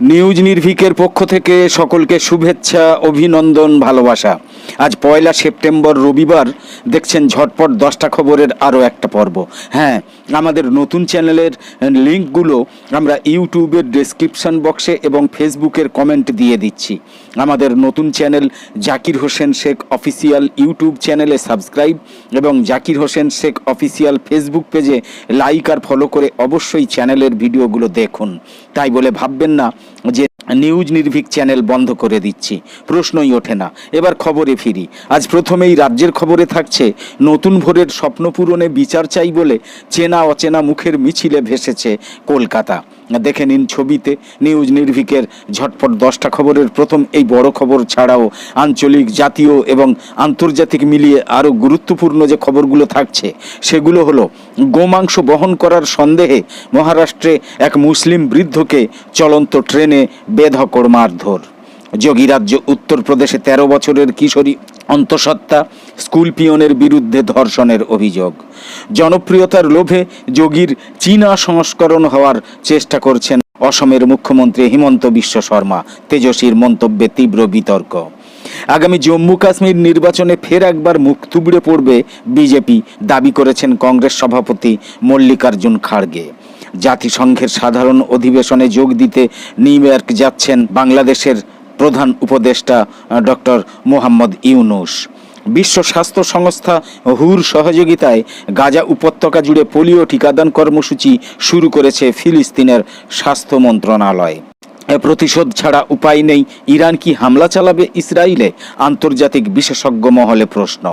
News নির্ভিকের পক্ষ থেকে সকলকে শুভেচ্ছা, অভিনন্দন, ভালোবাসা। আজ পয়লা সেপ্টেম্বর রবিবার দেখছেন ঝটপট দশটা খবরের আরও একটা পর্ব। হ্যাঁ আমাদের নতুন চ্যানেলের লিঙ্কগুলো আমরা ইউটিউবের ডেসক্রিপশন বক্সে এবং ফেসবুকের কমেন্ট দিয়ে দিচ্ছি। আমাদের নতুন channel Zakir Hossain Sheikh official YouTube চ্যানেলে সাবস্ক্রাইব এবং জাকির হোসেন শেখ অফিসিয়াল ফেসবুক পেজে লাইক আর ফলো করে অবশ্যই চ্যানেলের ভিডিওগুলো দেখুন। তাই বলে ভাববেন না যে নিউজ নির্ভীক চ্যানেল বন্ধ করে দিচ্ছি। প্রশ্নই ওঠে না। এবার খবরে ফিরি। আজ প্রথমেই রাজ্যের খবরে থাকছে, নতুন ভোরের স্বপ্ন পূরণে বিচার চাই বলে চেনা অচেনা মুখের মিছিলে ভেসেছে কলকাতা। দেখে নিন ছবিতে নিউজ নির্ভীকের ঝটপট দশটা খবরের প্রথম এই বড় খবর ছাড়াও আঞ্চলিক, জাতীয় এবং আন্তর্জাতিক মিলিয়ে আরও গুরুত্বপূর্ণ যে খবরগুলো থাকছে, সেগুলো হলো গোমাংস বহন করার সন্দেহে মহারাষ্ট্রে এক মুসলিম বৃদ্ধকে চলন্ত ট্রেনে বেধকর মারধর। যোগীরাজ্য উত্তরপ্রদেশে তেরো বছরের কিশোরী অন্তঃসত্ত্বা স্কুল পিয়নের বিরুদ্ধে ধর্ষণের অভিযোগ। জনপ্রিয়তার লোভে যোগীর চীনা সংস্করণ হওয়ার চেষ্টা করছেন অসমের মুখ্যমন্ত্রী হিমন্ত বিশ্ব শর্মা। তেজস্বীর মন্তব্যে তীব্র বিতর্ক। আগামী জম্মু কাশ্মীর নির্বাচনে ফের একবার মুখ তুবড়ে পড়বে বিজেপি, দাবি করেছেন কংগ্রেস সভাপতি মল্লিকার্জুন খাড়গে। জাতিসংঘের সাধারণ অধিবেশনে যোগ দিতে নিউ ইয়র্ক যাচ্ছেন বাংলাদেশের প্রধান উপদেষ্টা ডক্টর মোহাম্মদ ইউনুস। বিশ্ব স্বাস্থ্য সংস্থা হুর সহযোগিতায় গাজা উপত্যকা জুড়ে পোলিও টিকাদান কর্মসূচি শুরু করেছে ফিলিস্তিনের স্বাস্থ্য মন্ত্রণালয়। প্রতিশোধ ছাড়া উপায় নেই, ইরান কি হামলা চালাবে ইসরায়েলে? আন্তর্জাতিক বিশেষজ্ঞ মহলে প্রশ্ন।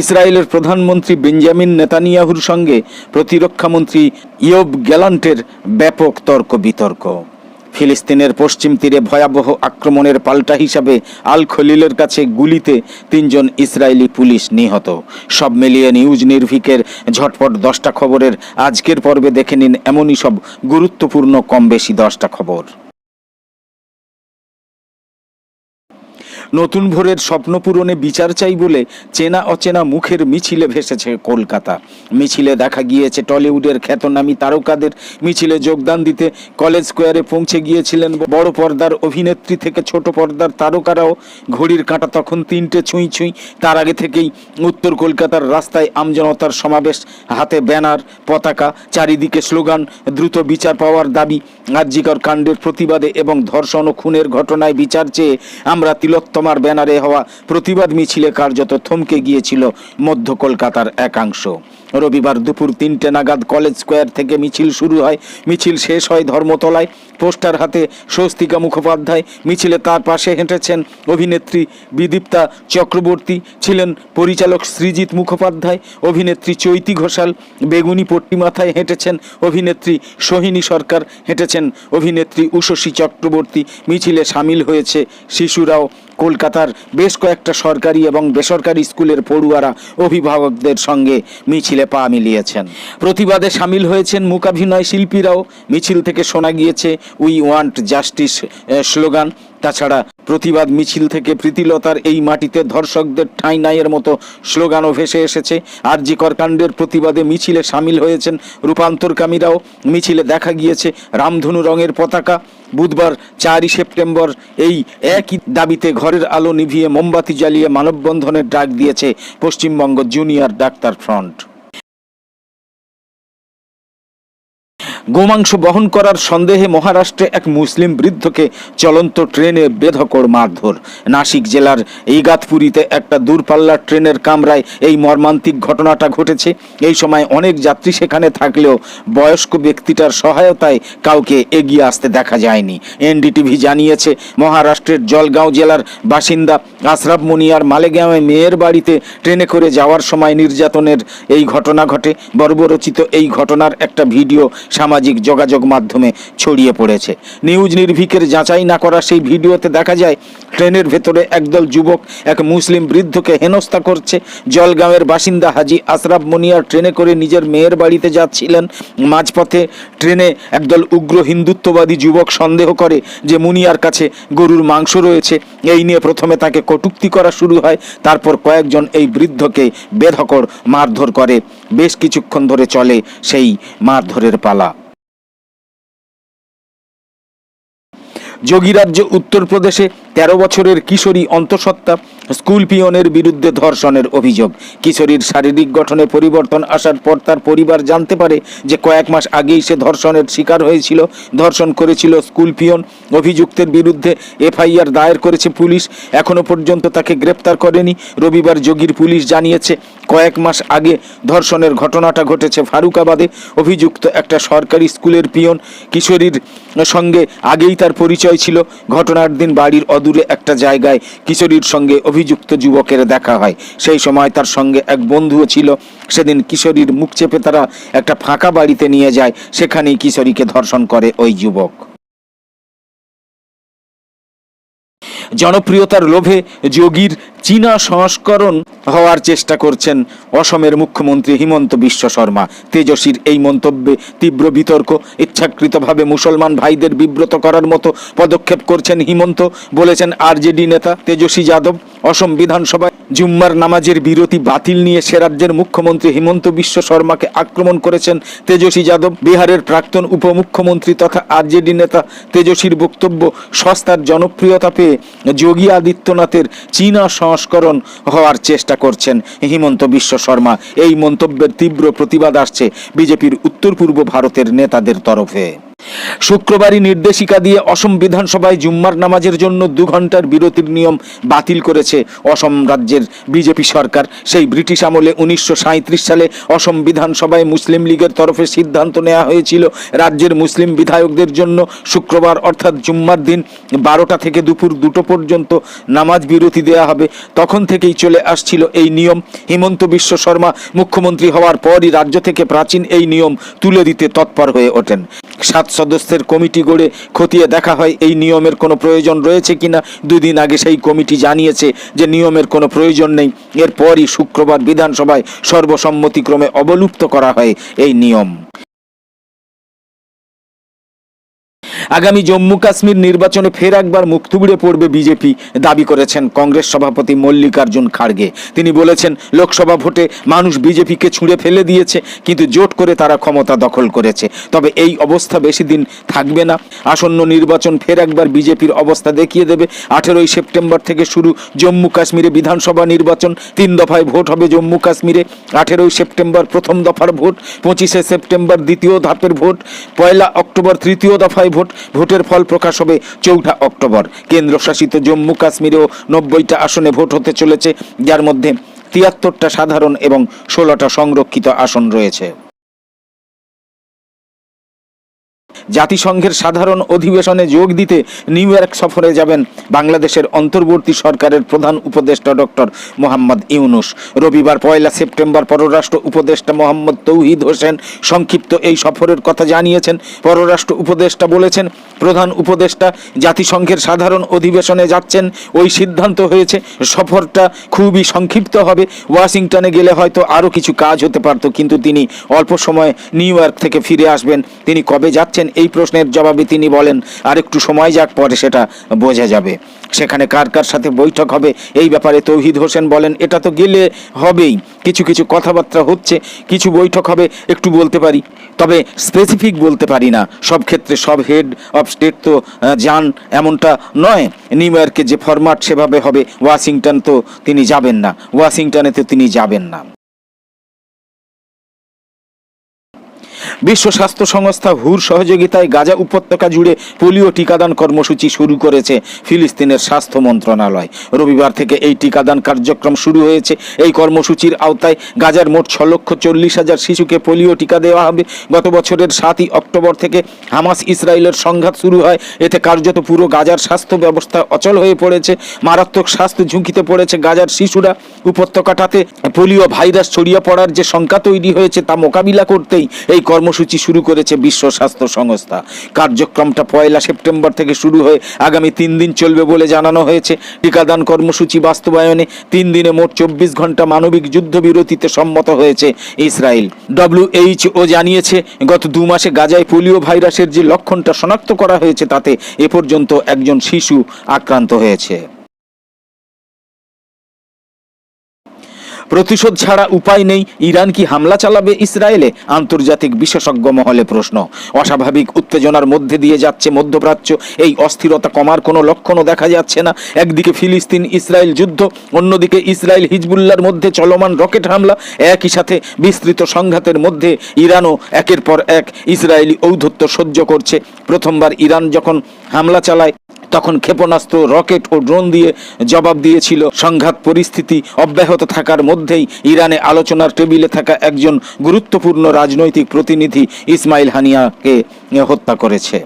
ইসরায়েলের প্রধানমন্ত্রী বেঞ্জামিন নেতানিয়াহুর সঙ্গে প্রতিরক্ষামন্ত্রী ইয়ব গ্যালান্টের ব্যাপক তর্ক বিতর্ক। ফিলিস্তিনের পশ্চিম তীরে ভয়াবহ আক্রমণের পাল্টা হিসাবে আল খলিলের কাছে গুলিতে তিনজন ইসরায়েলি পুলিশ নিহত। সব মিলিয়ে নিউজ নির্ভিকের ঝটপট দশটা খবরের আজকের পর্বে দেখে নিন এমনই সব গুরুত্বপূর্ণ কম বেশি দশটা খবর। নতুন ভোরের স্বপ্ন পূরণে বিচার চাই বলে চেনা অচেনা মুখের মিছিলে ভেসেছে কলকাতা। মিছিলে দেখা গিয়েছে টলিউডের খ্যাতনামী তারকাদের। মিছিলে যোগদান দিতে কলেজ স্কোয়ারে পৌঁছে গিয়েছিলেন বড় পর্দার অভিনেত্রী থেকে ছোট পর্দার তারকারাও। ঘড়ির কাঁটা তখন তিনটে ছুঁই ছুঁই। তার আগে থেকেই উত্তর কলকাতার রাস্তায় আমজনতার সমাবেশ। হাতে ব্যানার, পতাকা, চারিদিকে স্লোগান, দ্রুত বিচার পাওয়ার দাবি। আর্যিকর কাণ্ডের প্রতিবাদে এবং ধর্ষণ ও খুনের ঘটনায় বিচার চেয়ে আমরা তিলোত্তমার ব্যানারে হওয়া প্রতিবাদ মিছিলে কার্যত থমকে গিয়েছিল মধ্য কলকাতার একাংশ। রবিবার দুপুর তিনটে নাগাদ কলেজ স্কোয়ার থেকে মিছিল শুরু হয়। মিছিল শেষ হয় ধর্মতলায়। পোস্টার হাতে স্বস্তিকা মুখোপাধ্যায়। মিছিলে তার পাশে হেঁটেছেন অভিনেত্রী বিদীপ্তা চক্রবর্তী। ছিলেন পরিচালক সৃজিত মুখোপাধ্যায়। অভিনেত্রী চৈতি ঘোষাল। বেগুনি পট্টি মাথায় হেঁটেছেন অভিনেত্রী সোহিনী সরকার। হেঁটেছেন অভিনেত্রী উষসী চক্রবর্তী। মিছিলে সামিল হয়েছে শিশুরাও। কলকাতার বেশ কয়েকটা সরকারি এবং বেসরকারি স্কুলের পড়ুয়ারা অভিভাবকদের সঙ্গে মিছিলে পা মিলিয়েছেন। প্রতিবাদে সামিল হয়েছেন মূকাভিনয় শিল্পীরাও। মিছিল থেকে শোনা গিয়েছে, উই ওয়ান্ট জাস্টিস স্লোগান। তাছাড়া প্রতিবাদ মিছিল থেকে প্রীতিলতার এই মাটিতে ধর্ষকদের ঠাঁই নাইয়ের মতো স্লোগানও ভেসে এসেছে। আরজি করকাণ্ডের প্রতিবাদে মিছিলে সামিল হয়েছেন রূপান্তরকামীরাও। মিছিলে দেখা গিয়েছে রামধনু রঙের পতাকা। বুধবার চারই সেপ্টেম্বর এই একই দাবিতে ঘরের আলো নিভিয়ে মোমবাতি জ্বালিয়ে মানববন্ধনের ডাক দিয়েছে পশ্চিমবঙ্গ জুনিয়র ডাক্তার ফ্রন্ট। গোমাংস বহন করার সন্দেহে মহারাষ্ট্রে এক মুসলিম বৃদ্ধকে চলন্ত ট্রেনে বেধকর মারধর। নাসিক জেলার ইগাতপুরীতে একটা দূরপাল্লার ট্রেনের কামরায় এই মর্মান্তিক ঘটনাটা ঘটেছে। এই সময় অনেক যাত্রী সেখানে থাকলেও বয়স্ক ব্যক্তিটার সহায়তায় কাউকে এগিয়ে আসতে দেখা যায়নি। এনডিটিভি জানিয়েছে, মহারাষ্ট্রের জলগাঁও জেলার বাসিন্দা আশরাফ মুনিয়ার মালেগাঁওয়ে মেয়ের বাড়িতে ট্রেনে করে যাওয়ার সময় নির্যাতনের এই ঘটনা ঘটে। বর্বরচিত এই ঘটনার একটা ভিডিও সামাজিক যোগাযোগ মাধ্যমে ছড়িয়ে পড়েছে। নিউজ নির্ভীকের যাচাই না করা সেই ভিডিওতে দেখা যায়, ট্রেনের ভেতরে একদল যুবক এক মুসলিম বৃদ্ধকে হেনস্থা করছে। জলগাঁওয়ের বাসিন্দা হাজি আশরাফ মুনিয়ার ট্রেনে করে নিজের মেয়ের বাড়িতে যাচ্ছিলেন। মাঝপথে ট্রেনে একদল উগ্র হিন্দুত্ববাদী যুবক সন্দেহ করে যে মুনিয়ার কাছে গরুর মাংস রয়েছে। এই নিয়ে প্রথমে তাকে কটুক্তি করা শুরু হয়, তারপর কয়েকজন এই বৃদ্ধকে বেধকর মারধর করে। বেশ কিছুক্ষণ ধরে চলে সেই মারধরের পালা। যোগীরাজ্য উত্তরপ্রদেশে তেরো বছরের কিশোরী অন্তঃসত্ত্বা স্কুল পিয়নের বিরুদ্ধে ধর্ষণের অভিযোগ। কিশোরীর শারীরিক গঠনে পরিবর্তন আসার পর তার পরিবার জানতে পারে যে কয়েক মাস আগেই সে ধর্ষণের শিকার হয়েছিল। ধর্ষণ করেছিল স্কুল পিয়ন। অভিযুক্তের বিরুদ্ধে এফআইআর দায়ের করেছে পুলিশ। এখনও পর্যন্ত তাকে গ্রেপ্তার করেনি। রবিবার যোগীর পুলিশ জানিয়েছে কয়েক মাস আগে ধর্ষণের ঘটনাটা ঘটেছে ফারুকাবাদে। অভিযুক্ত একটা সরকারি স্কুলের পিয়ন কিশোরীর সঙ্গে আগেই তার পরিচয় ছিল। ঘটনার দিন বাড়ির অদূরে একটা জায়গায় কিশোরীর সঙ্গে অভিযুক্ত যুবকের দেখা হয়। সেই সময় তার সঙ্গে এক বন্ধুও ছিল। সেদিন কিশোরীর মুখ চেপে তারা একটা ফাঁকা বাড়িতে নিয়ে যায়। সেখানেই কিশোরীকে ধর্ষণ করে ওই যুবক। জনপ্রিয়তার লোভে যোগীর চীনা সংস্করণ হওয়ার চেষ্টা করছেন অসমের মুখ্যমন্ত্রী হিমন্ত বিশ্ব শর্মা। তেজস্বীর এই মন্তব্যে তীব্র বিতর্ক, ইচ্ছাকৃতভাবে মুসলমান ভাইদের বিব্রত করার মতো পদক্ষেপ করছেন হিমন্ত, বলেছেন আরজেডি নেতা তেজস্বী যাদব। অসম বিধানসভায় জুম্মার নামাজের বিরতি বাতিল নিয়ে সে রাজ্যের মুখ্যমন্ত্রী হিমন্ত বিশ্ব শর্মাকে আক্রমণ করেছেন তেজস্বী যাদব। বিহারের প্রাক্তন উপমুখ্যমন্ত্রী তথা আরজেডি নেতা তেজস্বীর বক্তব্য সস্তার জনপ্রিয়তা পেয়ে যোগী আদিত্যনাথের চীনা সংস্করণ হওয়ার চেষ্টা করছেন হিমন্ত বিশ্ব শর্মা। এই মন্তব্যের তীব্র প্রতিবাদ আসছে বিজেপির উত্তর পূর্ব ভারতের নেতাদের তরফে। শুক্রবারই নির্দেশিকা দিয়ে অসম বিধানসভায় জুম্মার নামাজের জন্য দু ঘণ্টার বিরতির নিয়ম বাতিল করেছে অসম রাজ্যের বিজেপি সরকার। সেই ব্রিটিশ আমলে উনিশশো সালে অসম বিধানসভায় মুসলিম লীগের তরফে সিদ্ধান্ত নেওয়া হয়েছিল রাজ্যের মুসলিম বিধায়কদের জন্য শুক্রবার অর্থাৎ জুম্মার দিন বারোটা থেকে দুপুর দুটো পর্যন্ত নামাজ বিরতি দেওয়া হবে। তখন থেকেই চলে আসছিল এই নিয়ম। হিমন্ত বিশ্ব শর্মা মুখ্যমন্ত্রী হওয়ার পরই রাজ্য থেকে প্রাচীন এই নিয়ম তুলে দিতে তৎপর হয়ে ওঠেন। সাত সদস্যের কমিটি গড়ে খতিয়ে দেখা হয়, এই নিয়মের কোনো প্রয়োজন রয়েছে কিনা? দুদিন আগে সেই কমিটি জানিয়েছে যে নিয়মের কোনো প্রয়োজন নেই। এরপরই শুক্রবার বিধানসভায় সর্বসম্মতিক্রমে অবলুপ্ত করা হয় এই নিয়ম। আগামী জম্মু কাশ্মীর নির্বাচনে ফের একবার মুখ থুবড়ে পড়বে বিজেপি, দাবি করেছেন কংগ্রেস সভাপতি মল্লিকার্জুন খাড়গে। তিনি বলেছেন, লোকসভা ভোটে মানুষ বিজেপিকে ছুঁড়ে ফেলে দিয়েছে, কিন্তু জোট করে তারা ক্ষমতা দখল করেছে। তবে এই অবস্থা বেশি দিন থাকবে না। আসন্ন নির্বাচন ফের একবার বিজেপির অবস্থা দেখিয়ে দেবে। আঠেরোই সেপ্টেম্বর থেকে শুরু জম্মু কাশ্মীরে বিধানসভা নির্বাচন। তিন দফায় ভোট হবে জম্মু কাশ্মীরে। আঠেরোই সেপ্টেম্বর প্রথম দফার ভোট, পঁচিশে সেপ্টেম্বর দ্বিতীয় ধাপের ভোট, পয়লা অক্টোবর তৃতীয় দফায় ভোট ভোটের ফল প্রকাশ হবে চৌঠা অক্টোবর। কেন্দ্রশাসিত জম্মু কাশ্মীরেও নব্বইটা আসনে ভোট হতে চলেছে, যার মধ্যে তিয়াত্তরটা সাধারণ এবং ষোলোটা সংরক্ষিত আসন রয়েছে। জাতিসংঘের সাধারণ অধিবেশনে যোগ দিতে নিউ ইয়র্ক সফরে যাবেন বাংলাদেশের অন্তর্বর্তী সরকারের প্রধান উপদেষ্টা ডক্টর মোহাম্মদ ইউনুস। রবিবার পয়লা সেপ্টেম্বর পররাষ্ট্র উপদেষ্টা মোহাম্মদ তৌহিদ হোসেন সংক্ষিপ্ত এই সফরের কথা জানিয়েছেন। পররাষ্ট্র উপদেষ্টা বলেছেন, প্রধান উপদেষ্টা জাতিসংঘের সাধারণ অধিবেশনে যাচ্ছেন, ওই সিদ্ধান্ত হয়েছে, সফরটা খুবই সংক্ষিপ্ত হবে, ওয়াশিংটনে গেলে হয়তো আরও কিছু কাজ হতে পারত, কিন্তু তিনি অল্প সময় নিউ ইয়র্ক থেকে ফিরে আসবেন। তিনি কবে যাচ্ছেন এই প্রশ্নের জবাবে তিনি বলেন আর একটু সময় যাক, পরে সেটা বোঝা যাবে। সেখানে কার কার সাথে বৈঠক হবে, এই ব্যাপারে তৌহিদ হোসেন বলেন, এটা তো গেলে হবেই। কিছু কিছু কথাবার্তা হচ্ছে, কিছু বৈঠক হবে, একটু বলতে পারি। তবে স্পেসিফিক বলতে পারি না। সব ক্ষেত্রে সব হেড অফ স্টেট তো যান, এমনটা নয়। নিউ ইয়র্কে যে ফরম্যাট সেভাবে হবে, ওয়াশিংটন তো তিনি যাবেন না। ওয়াশিংটনে তো তিনি যাবেন না। বিশ্ব স্বাস্থ্য সংস্থা হুর সহযোগিতায় গাজা উপত্যকা জুড়ে পোলিও টিকাদান কর্মসূচি শুরু করেছে ফিলিস্তিনের স্বাস্থ্য মন্ত্রণালয়। রবিবার থেকে এই টিকাদান কার্যক্রম শুরু হয়েছে। এই কর্মসূচির আওতায় গাজার মোট ছ লক্ষ চল্লিশ হাজার শিশুকে পোলিও টিকা দেওয়া হবে। গত বছরের সাতই অক্টোবর থেকে হামাস ইসরায়েলের সংঘাত শুরু হয়। এতে কার্যত পুরো গাজার স্বাস্থ্য ব্যবস্থা অচল হয়ে পড়েছে। মারাত্মক স্বাস্থ্য ঝুঁকিতে পড়েছে গাজার শিশুরা। উপত্যকাটাতে পোলিও ভাইরাস ছড়িয়ে পড়ার যে শঙ্কা তৈরি হয়েছে তা মোকাবিলা করতেই এই কর্মসূচি শুরু করেছে বিশ্ব স্বাস্থ্য সংস্থা। কার্যক্রমটা পয়লা সেপ্টেম্বর থেকে শুরু হয়ে আগামী তিন দিন চলবে বলে জানানো হয়েছে। টিকাদান কর্মসূচি বাস্তবায়নে তিন দিনে মোট চব্বিশ ঘণ্টা মানবিক যুদ্ধবিরতিতে সম্মত হয়েছে ইসরায়েল। ডব্লিউএইচও জানিয়েছে, গত দু মাসে গাজায় পোলিও ভাইরাসের যে লক্ষণটা শনাক্ত করা হয়েছে তাতে এ পর্যন্ত একজন শিশু আক্রান্ত হয়েছে। প্রতিশোধ ছাড়া উপায় নেই। ইরান কি হামলা চালাবে ইসরায়েলে? আন্তর্জাতিক বিশেষজ্ঞ মহলে প্রশ্ন। অস্বাভাবিক উত্তেজনার মধ্যে দিয়ে যাচ্ছে মধ্যপ্রাচ্য। এই অস্থিরতা কমার কোনো লক্ষণও দেখা যাচ্ছে না। একদিকে ফিলিস্তিন ইসরায়েল যুদ্ধ, অন্যদিকে ইসরায়েল হিজবুল্লার মধ্যে চলমান রকেট হামলা। একই সাথে বিস্তৃত সংঘাতের মধ্যে ইরানও একের পর এক ইসরায়েলি ঔদ্ধত্য সহ্য করছে। প্রথমবার ইরান যখন হামলা চালায় তখন ক্ষেপণাস্ত্র, রকেট ও ড্রোন দিয়ে জবাব দিয়েছিল। সংঘাত পরিস্থিতি অব্যাহত থাকার মধ্যেই ইরানে আলোচনার টেবিলে থাকা একজন গুরুত্বপূর্ণ রাজনৈতিক প্রতিনিধি ইসমাইল হানিয়াকে হত্যা করেছে।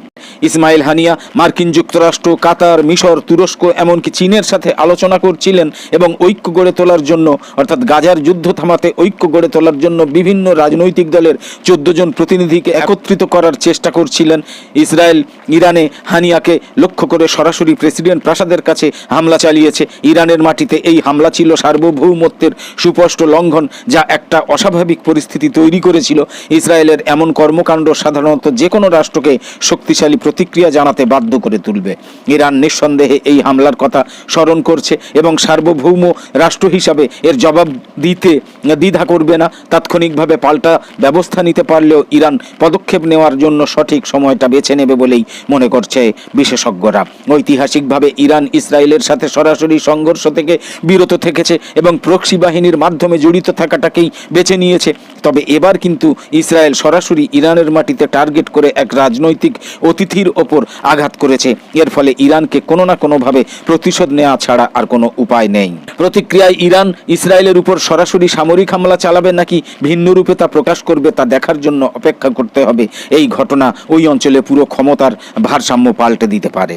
ইসমাইল হানিয়া, মার্কিন যুক্তরাষ্ট্র, কাতার, মিশর, তুরস্ক, এমনকি চীনের সাথে আলোচনা করছিলেন এবং ঐক্য গড়ে তোলার জন্য, অর্থাৎ গাজার যুদ্ধ থামাতে ঐক্য গড়ে তোলার জন্য বিভিন্ন রাজনৈতিক দলের চোদ্দ জন প্রতিনিধিকে একত্রিত করার চেষ্টা করছিলেন ইসরায়েল। ইরানে হানিয়াকে লক্ষ্য করে সরাসরি প্রেসিডেন্ট প্রাসাদের কাছে হামলা চালিয়েছে। ইরানের মাটিতে এই হামলা ছিল সার্বভৌমত্বের সুস্পষ্ট লঙ্ঘন, যা একটা অস্বাভাবিক পরিস্থিতি তৈরি করেছিল। ইসরায়েলের এমন কর্মকাণ্ড সাধারণত যে কোনো রাষ্ট্রকে শক্তিশালী প্রতিক্রিয়া জানাতে বাধ্য করে তুলবে। ইরান নিঃসন্দেহে এই হামলার কথা স্মরণ করছে এবং সার্বভৌম রাষ্ট্র হিসাবে এর জবাব দিতে দ্বিধা করবে না। তাৎক্ষণিকভাবে পাল্টা ব্যবস্থা নিতে পারলেও ইরান পদক্ষেপ নেওয়ার জন্য সঠিক সময়টা বেছে নেবে বলেই মনে করছে বিশেষজ্ঞরা। ঐতিহাসিকভাবে ইরান ইসরায়েলের সাথে সরাসরি সংঘর্ষ থেকে বিরত থেকেছে এবং প্রক্সি বাহিনীর মাধ্যমে জড়িত থাকাটাকেই বেছে নিয়েছে। তবে এবার কিন্তু ইসরায়েল সরাসরি ইরানের মাটিতে টার্গেট করে এক রাজনৈতিক অতিথির ওপর আঘাত করেছে। এর ফলে ইরানকে কোনো না কোনোভাবে প্রতিশোধ নেওয়া ছাড়া আর কোনো উপায় নেই। প্রতিক্রিয়ায় ইরান ইসরায়েলের উপর সরাসরি সামরিক হামলা চালাবে নাকি ভিন্ন রূপে তা প্রকাশ করবে তা দেখার জন্য অপেক্ষা করতে হবে। এই ঘটনা ওই অঞ্চলে পুরো ক্ষমতার ভারসাম্য পাল্টে দিতে পারে।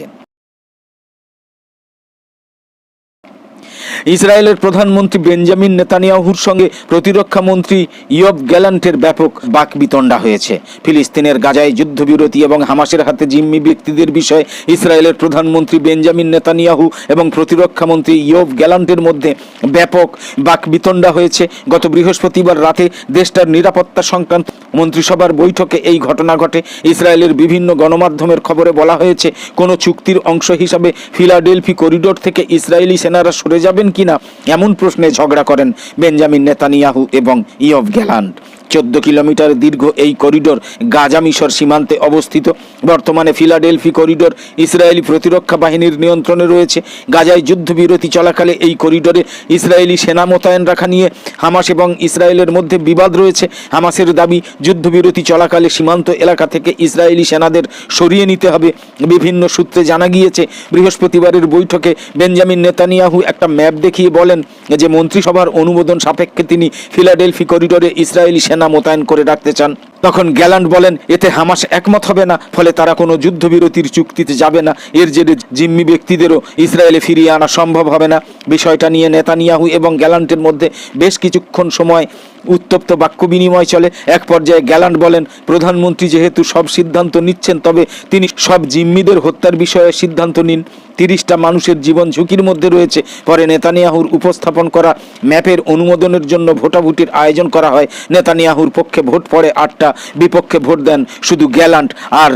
ইসরায়েলের প্রধানমন্ত্রী বেঞ্জামিন নেতানিয়াহুর সঙ্গে প্রতিরক্ষা মন্ত্রী ইয়ব গ্যালান্টের ব্যাপক বাকবিতণ্ডা হয়েছে। ফিলিস্তিনের গাজায় যুদ্ধবিরতি এবং হামাসের হাতে জিম্মি ব্যক্তিদের বিষয়ে ইসরায়েলের প্রধানমন্ত্রী বেঞ্জামিন নেতানিয়াহু এবং প্রতিরক্ষা মন্ত্রী ইয়ব গ্যালান্টের মধ্যে ব্যাপক বাকবিতণ্ডা হয়েছে। গত বৃহস্পতিবার রাতে দেশটার নিরাপত্তা সংক্রান্ত মন্ত্রিসভার বৈঠকে এই ঘটনা ঘটে। ইসরায়েলের বিভিন্ন গণমাধ্যমের খবরে বলা হয়েছে, কোনো চুক্তির অংশ হিসাবে ফিলাডেলফি করিডোর থেকে ইসরায়েলি সেনারা সরে যাবেন কিনা? এমন প্রশ্নে ঝগড়া করেন বেঞ্জামিন নেতানিয়াহু এবং ইয়ব গ্যালান্ড চোদ্দ কিলোমিটার দীর্ঘ এই করিডোর গাজা মিশর সীমান্তে অবস্থিত। বর্তমানে ফিলাডেলফি করিডোর ইসরায়েলি প্রতিরক্ষা বাহিনীর নিয়ন্ত্রণে রয়েছে। গাজায় যুদ্ধবিরতি চলাকালে এই করিডোরে ইসরায়েলি সেনা মোতায়েন রাখা নিয়ে হামাস এবং ইসরায়েলের মধ্যে বিবাদ রয়েছে। হামাসের দাবি, যুদ্ধবিরতি চলাকালে সীমান্ত এলাকা থেকে ইসরায়েলি সেনাদের সরিয়ে নিতে হবে। বিভিন্ন সূত্রে জানা গিয়েছে, বৃহস্পতিবারের বৈঠকে বেঞ্জামিন নেতানিয়াহু একটা ম্যাপ দেখিয়ে বলেন যে, মন্ত্রিসভার অনুমোদন সাপেক্ষে তিনি ফিলাডেলফি করিডোরে ইসরায়েলি সেনা মোতায়েন করে রাখতে চান। তখন গ্যালান্ড বলেন, এতে হামাস একমত হবে না, ফলে তারা কোনো যুদ্ধবিরতির চুক্তিতে যাবে না। এর জেরে জিম্মি ব্যক্তিদেরও ইসরায়েলে ফিরিয়ে আনা সম্ভব হবে না। বিষয়টা নিয়ে নেতানিয়াহু এবং গ্যালান্টের মধ্যে বেশ কিছুক্ষণ সময় উত্তপ্ত বাক্য বিনিময় চলে। এক পর্যায়ে গ্যালান্ট বলেন, প্রধানমন্ত্রী যেহেতু সব সিদ্ধান্ত নিচ্ছেন, তবে তিনি সব জিম্মিদের হত্যার বিষয়ে সিদ্ধান্ত নিন। তিরিশটা মানুষের জীবন ঝুঁকির মধ্যে রয়েছে। পরে নেতানিয়াহুর উপস্থাপন করা ম্যাপের অনুমোদনের জন্য ভোটাভুটির আয়োজন করা হয়। নেতানিয়াহুর পক্ষে ভোট পড়ে আটটা, বিপক্ষে ভোট দেন শুধু গ্যালান্ট। আর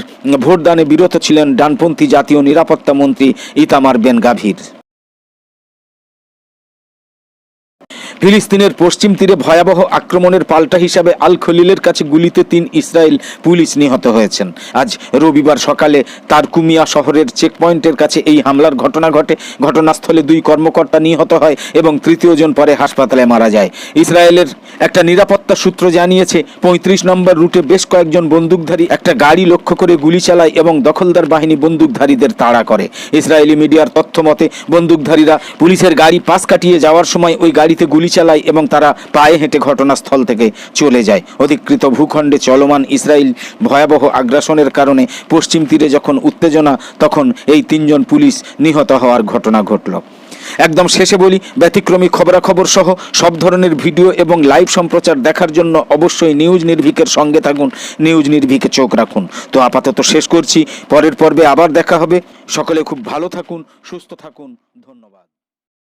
ভোটদানে বিরত ছিলেন ডানপন্থী জাতীয় নিরাপত্তা মন্ত্রী ইতামার বেন ফিলিস্তিনের পশ্চিম তীরে ভয়াবহ আক্রমণের পাল্টা হিসাবে আল খলিলের কাছে গুলিতে তিন ইসরায়েল পুলিশ নিহত হয়েছেন। আজ রবিবার সকালে তারকুমিয়া শহরের চেকপয়েন্টের কাছে এই হামলার ঘটনা ঘটে। ঘটনাস্থলে দুই কর্মকর্তা নিহত হয় এবং তৃতীয় জন পরে হাসপাতালে মারা যায়। ইসরায়েলের একটা নিরাপত্তা সূত্র জানিয়েছে, পঁয়ত্রিশ নম্বর রুটে বেশ কয়েকজন বন্দুকধারী একটা গাড়ি লক্ষ্য করে গুলি চালায় এবং দখলদার বাহিনী বন্দুকধারীদের তাড়া করে। ইসরায়েলি মিডিয়ার তথ্য মতে বন্দুকধারীরা পুলিশের গাড়ি পাশ কাটিয়ে যাওয়ার সময় ওই গাড়িতে গুলি চালায় এবং তারা পায়ে হেঁটে ঘটনাস্থল থেকে চলে যায়। অধিকৃত ভূখণ্ডে চলমান ইসরায়েল ভয়াবহ আগ্রাসনের কারণে পশ্চিম তীরে যখন উত্তেজনা, তখন এই তিনজন পুলিশ নিহত হওয়ার ঘটনা ঘটল। একদম শেষে বলি, ব্যতিক্রমী খবরাখবর সহ সব ধরনের ভিডিও এবং লাইভ সম্প্রচার দেখার জন্য অবশ্যই নিউজ নির্ভিকের সঙ্গে থাকুন, নিউজ নির্ভিকে চোখ রাখুন। তো আপাতত শেষ করছি, পরের পর্বে আবার দেখা হবে। সকলে খুব ভালো থাকুন, সুস্থ থাকুন, ধন্যবাদ।